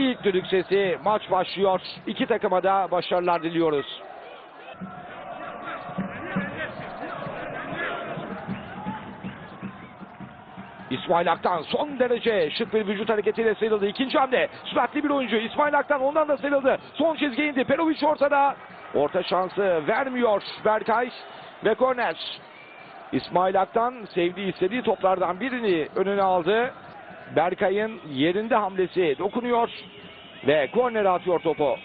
İlk düdük sesi maç başlıyor. İki takıma da başarılar diliyoruz. İsmail Aktan son derece şık bir vücut hareketiyle sıyrıldı. İkinci hamle süratli bir oyuncu. İsmail Aktan ondan da sıyrıldı. Son çizgiye indi. Perovic ortada. Orta şansı vermiyor Berkay ve korner. İsmail Aktan sevdiği istediği toplardan birini önüne aldı. Berkay'ın yerinde hamlesi dokunuyor ve kornere atıyor topu.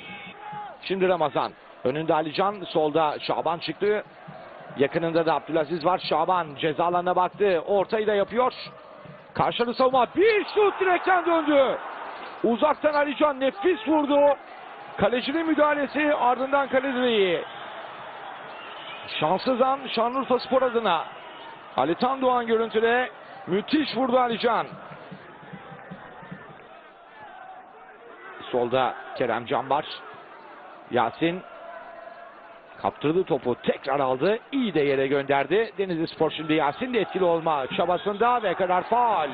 Şimdi Ramazan. Önünde Alican, solda Şaban çıktı. Yakınında da Abdülaziz var. Şaban ceza baktı. Ortayı da yapıyor. Karşılı savunma. Bir şut direkten döndü. Uzaktan Alican nefis vurdu. Kalecinin müdahalesi ardından kale direği. Şanssız an Şanlıurfa Spor adına. Ali Tan Doğan görüntüde müthiş vurdu Alican. Solda Kerem Canbar. Yasin kaptırdı topu tekrar aldı. İyi de yere gönderdi. Denizli Spor şimdi Yasin de etkili olma çabasında ve kadar faal.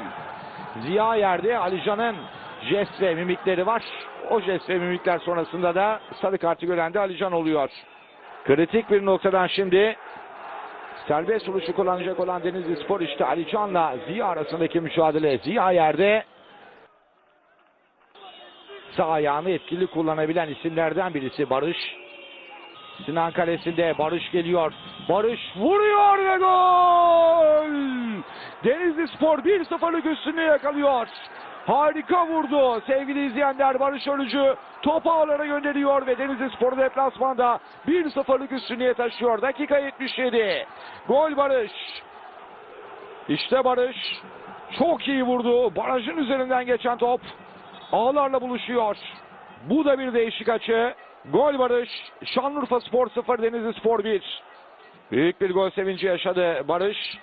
Ziya yerde Alican'ın jest ve mimikleri var. O jest ve mimikler sonrasında da sarı kartı gören de Alican oluyor. Kritik bir noktadan şimdi serbest vuruşu kullanacak olan Denizli Spor işte Alican'la Ziya arasındaki mücadele. Ziya yerde sağ ayağını etkili kullanabilen isimlerden birisi Barış. Sinan Kalesi'nde Barış geliyor. Barış vuruyor ve gol! Denizli Spor 1-0'lık üstünlüğü yakalıyor. Harika vurdu sevgili izleyenler. Barış Ölücü topu ağlara gönderiyor ve Denizli Spor deplasmanda 1-0'lık üstünlüğe taşıyor. Dakika 77. Gol Barış. İşte Barış. Çok iyi vurdu. Barajın üzerinden geçen top ağlarla buluşuyor. Bu da bir değişik açı. Gol Barış. Şanlıurfa Spor 0 Denizli Spor 1. Büyük bir gol sevinci yaşadı Barış.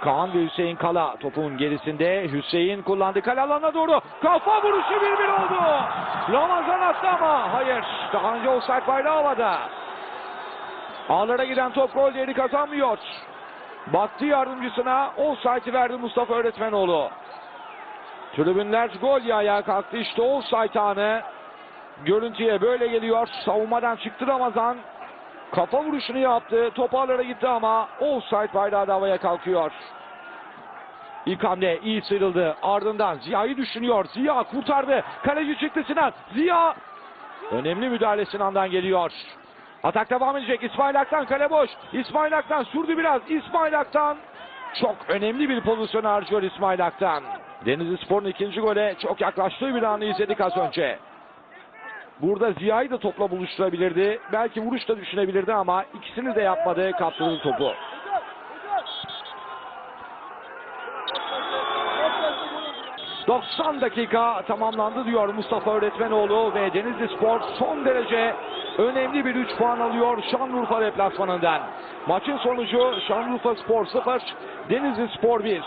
Kaan ve Hüseyin Kala topun gerisinde. Hüseyin kullandı kale alanına doğru. Kafa vuruşu 1-1 oldu. Ramazan attı ama hayır. Daha önce offside bayrağı havada. Ağlara giden top gol değeri kazanmıyor. Baktı yardımcısına offside'i verdi Mustafa Öğretmenoğlu. Tribünler gol ya ayağa kalktı. İşte offside anı. Görüntüye böyle geliyor. Savunmadan çıktı Ramazan. Kafa vuruşunu yaptı. Top ağlara gitti ama offside bayrağı da havaya kalkıyor. İlk hamle iyi sıyrıldı. Ardından Ziya'yı düşünüyor. Ziya kurtardı. Kaleci çıktı Sinan. Ziya önemli müdahale Sinan'dan geliyor. Atak devam edecek. İsmail Aktan kale boş. İsmail Aktan sürdü biraz. İsmail Aktan çok önemli bir pozisyon harcıyor İsmail Aktan. Denizli Spor'un ikinci gole çok yaklaştığı bir anı izledik az önce. Burada Ziya'yı da topla buluşturabilirdi. Belki vuruş da düşünebilirdi ama ikisini de yapmadı. Kaptırdı topu. ...90 dakika tamamlandı diyor Mustafa Öğretmenoğlu ve Denizli Spor son derece önemli bir 3 puan alıyor Şanlıurfa deplasmanından. Maçın sonucu Şanlıurfa Spor 0, Denizli Spor 1.